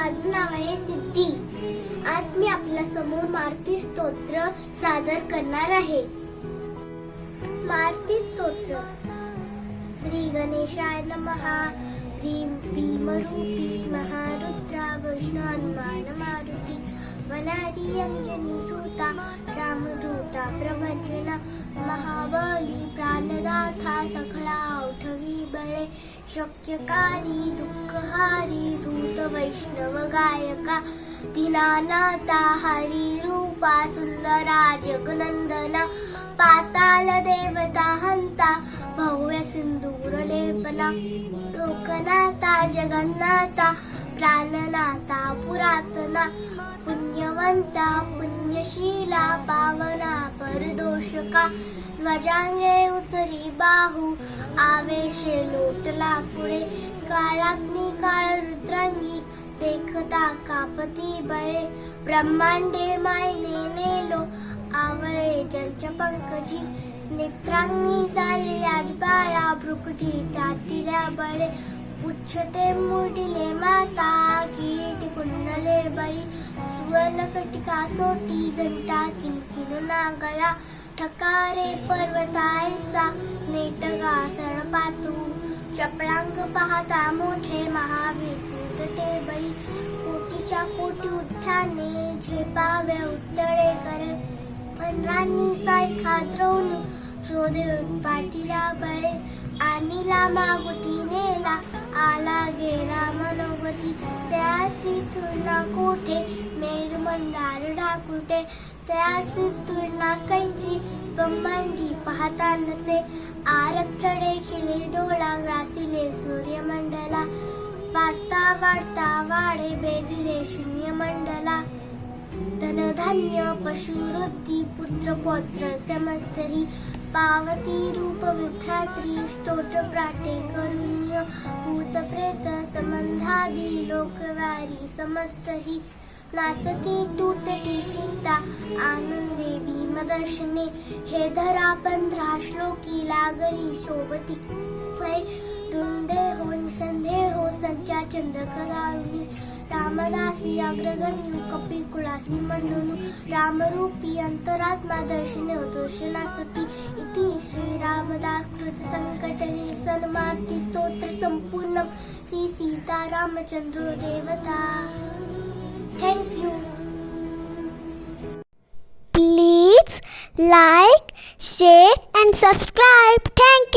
माझं नाव आहे सिद्धी. आज मी आपल्यासमोर मारुती स्तोत्र सादर करणार आहे. मारुती स्तोत्र. श्री गणेशाय नमहा ह्रीं भीमरूपी महारुद्रा हनुमान मारुती. वनारी अंजनी सूता रामधूता प्रवचना महाबली प्राणदाथा सखळा उठवी बळे शक्यकारी दुःख हरी दूत वैष्णव गायका दिनानाथा हरी रूपा सुंदरा जगनंदना पाताल देवता हंता भव्य सिंदूर लेपना लोकनाथा जगन्नाथा प्राणनाथा पुरातना पुण्यवंता पुण्यशीला पावना परदोषका ध्वजांगे उचरी बाहू आवेशे लोटला पुढे काळाग्नी काळ रुद्रांगी देखता कापती बळे. ब्रह्मांडे मायने नेलो आवळे जंच पंकजी. नेत्रांनी झालेल्या बाळा भ्रुकटी टाटिल्या बळे. उच्छते मुडिले माता कीट कुंडले बळी. सुवर्ण कटिका सोटी घंटा किंकिन नागळा. ठकारे पर्वतायसा नेटगा सरपातू चपळांग पाहता मोठे महाविद्युत ते बाई कोटीच्या कोटी उठ्याने झेपावे उत्तळे कर. पंधरांनी सारखा द्रोणी हृदय पाठीला बळे. आणीला मागुती नेला आला गेला मनोगती. त्यासी तिथून कोठे मेर ढाकुटे. त्यास तुलना कैची ब्रह्मांडी पाहता नसे आरक्षणे खिले डोळा ग्रासिले सूर्यमंडला वाढता वाढता वाढे बेदिले शून्य मंडला धनधान्य पशुवृत्ती पुत्र पौत्र समस्तही पावती रूप विभ्रात्री स्तोट प्राटे करुण्य भूत प्रेत संबंधादी लोकवारी समस्तही। नाचती तुटती चिंता आनंदे भीमदर्शने हे धरा पंधरा श्लोकी लागली शोभती. पै धुंदे हो संधे हो संख्या चंद्रकलावली रामदासी अग्रगण्यू कपिकुळासी मंडनु रामरूपी अंतरात्मा दर्शने हो दर्शनासती. इति श्रीरामदास कृत संकटने सन्मार्ती स्तोत्र संपूर्ण. श्री सीता रामचंद्र देवता. Thank you. Please like, share and subscribe. Thank you.